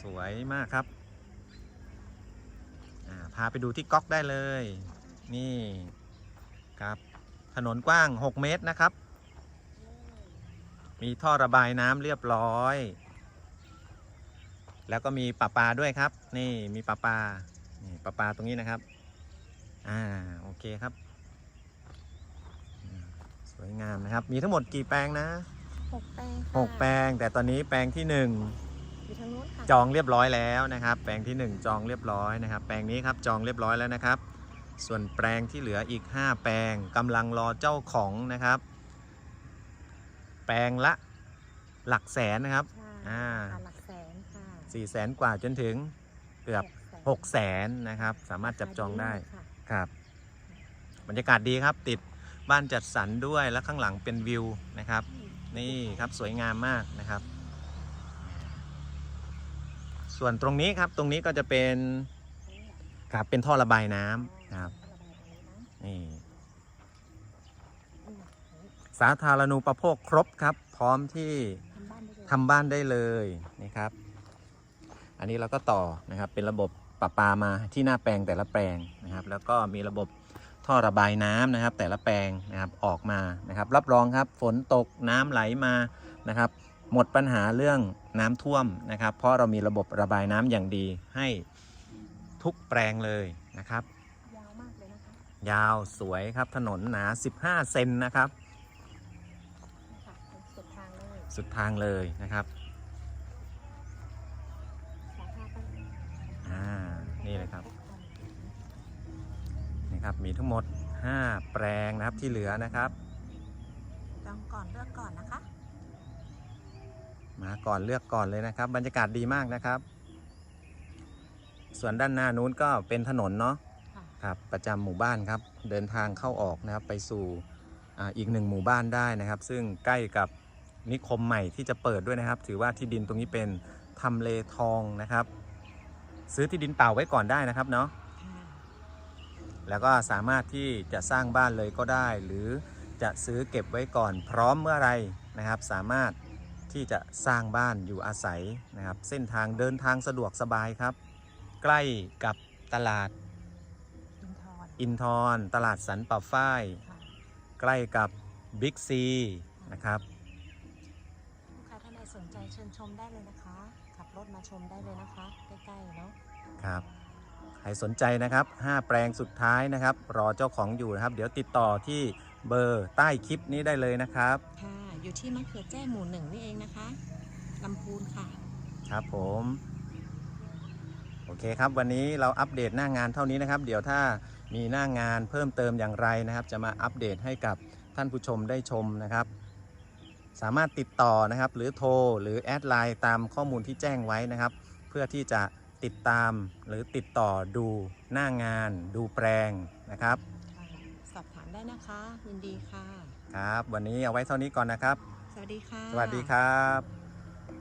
สวยมากครับอ่าพาไปดูที่ก๊อกได้เลย นี่ครับถนนกว้าง 6 เมตรนะครับ มีท่อระบายน้ำเรียบร้อย แล้วก็มีปลาปลาด้วยครับ นี่มีปลาปลานี่ปลาปลาตรงนี้นะครับ อ่าโอเคครับอืมสวยงามนะครับ มีทั้งหมดกี่แปลงนะหกแปลงหกแปลงแต่ตอนนี้แปลงที่หนึ่ง อยู่ทางนู้นค่ะจองเรียบร้อยแล้วนะครับ แปลงที่ 1 จองเรียบร้อยนะครับ แปลงนี้ครับจองเรียบร้อยแล้วนะครับ ส่วนแปลงที่เหลืออีก 5 แปลงกำลังรอเจ้าของนะครับ แปลงละหลักแสนนะครับใช่อ่าค่ะหลักแสนค่ะ4 0 0แสนกว่าจนถึงเกือบหกแสน6 0แสนนะครับ สามารถจับจองได้ค่ะครับบรรยากาศดีครับติดบ้านจัดสรรด้วยและข้างหลังเป็นวิวนะครับ นี่ครับสวยงามมากนะครับ ส่วนตรงนี้ครับตรงนี้ก็จะเป็นครับเป็นท่อระบายน้ำนะครับนี่สาธารณูปโภคครบครับ พร้อมที่ทำบ้านได้เลยทำบ้านได้เลยนี่ครับ อันนี้เราก็ต่อนะครับเป็นระบบประปามาที่หน้าแปลงแต่ละแปลงนะครับ แล้วก็มีระบบท่อระบายน้ำนะครับ แต่ละแปลงนะครับออกมานะครับ รับรองครับฝนตกน้ำไหลมานะครับ หมดปัญหาเรื่องน้ำท่วมนะครับ เพราะเรามีระบบระบายน้ำอย่างดีให้ทุกแปลงเลยนะครับ ยาวมากเลยนะคะยาวสวยครับถนนหนา 15 เซนนะครับค่ะเป็นสุดทางเลยสุดทางเลยนะครับสาขาไปอ่านี่เลยครับนี่ครับมีทั้งหมด 5 แปลงนะครับที่เหลือนะครับจองก่อนเลือกก่อนนะคะ มาก่อนเลือกก่อนเลยนะครับ บรรยากาศดีมากนะครับ ส่วนด้านหน้านู้นก็เป็นถนนเนาะค่ะครับประจำหมู่บ้านครับ เดินทางเข้าออกนะครับไปสู่อ่าอีกหนึ่งหมู่บ้านได้นะครับ ซึ่งใกล้กับนิคมใหม่ที่จะเปิดด้วยนะครับ ถือว่าที่ดินตรงนี้เป็นทำเลทองนะครับ ซื้อที่ดินเปล่าไว้ก่อนได้นะครับเนาะค่ะแล้วก็สามารถที่จะสร้างบ้านเลยก็ได้ หรือจะซื้อเก็บไว้ก่อนพร้อมเมื่อไหรนะครับ สามารถ ที่จะสร้างบ้านอยู่อาศัยนะครับ เส้นทางเดินทางสะดวกสบายครับ ใกล้กับตลาดอินทอนอินทรตลาดสันป่าฝ้ายค่ะใกล้กับบิ๊กซีนะครับลูกค้าท่านใดสนใจเชิญชมได้เลยนะคะ ขับรถมาชมได้เลยนะคะ ใกล้ๆเนาะครับใครสนใจนะครับ 5 แปลงสุดท้ายนะครับ รอเจ้าของอยู่นะครับ เดี๋ยวติดต่อที่เบอร์ใต้คลิปนี้ได้เลยนะครับค่ะ อยู่ที่มะเขือแจ้หมู่หนึ่งนี่เองนะคะลำพูนค่ะ ครับผม โอเคครับวันนี้เราอัปเดตหน้างานเท่านี้นะครับ เดี๋ยวถ้ามีหน้างานเพิ่มเติมอย่างไรนะครับ จะมาอัปเดตให้กับท่านผู้ชมได้ชมนะครับ สามารถติดต่อนะครับ หรือโทรหรือแอดไลน์ตามข้อมูลที่แจ้งไว้นะครับ เพื่อที่จะติดตามหรือติดต่อดูหน้างาน ดูแปลงนะครับ ได้นะคะ ยินดีค่ะ ครับ วันนี้เอาไว้เท่านี้ก่อนนะครับ สวัสดีค่ะ สวัสดีครับ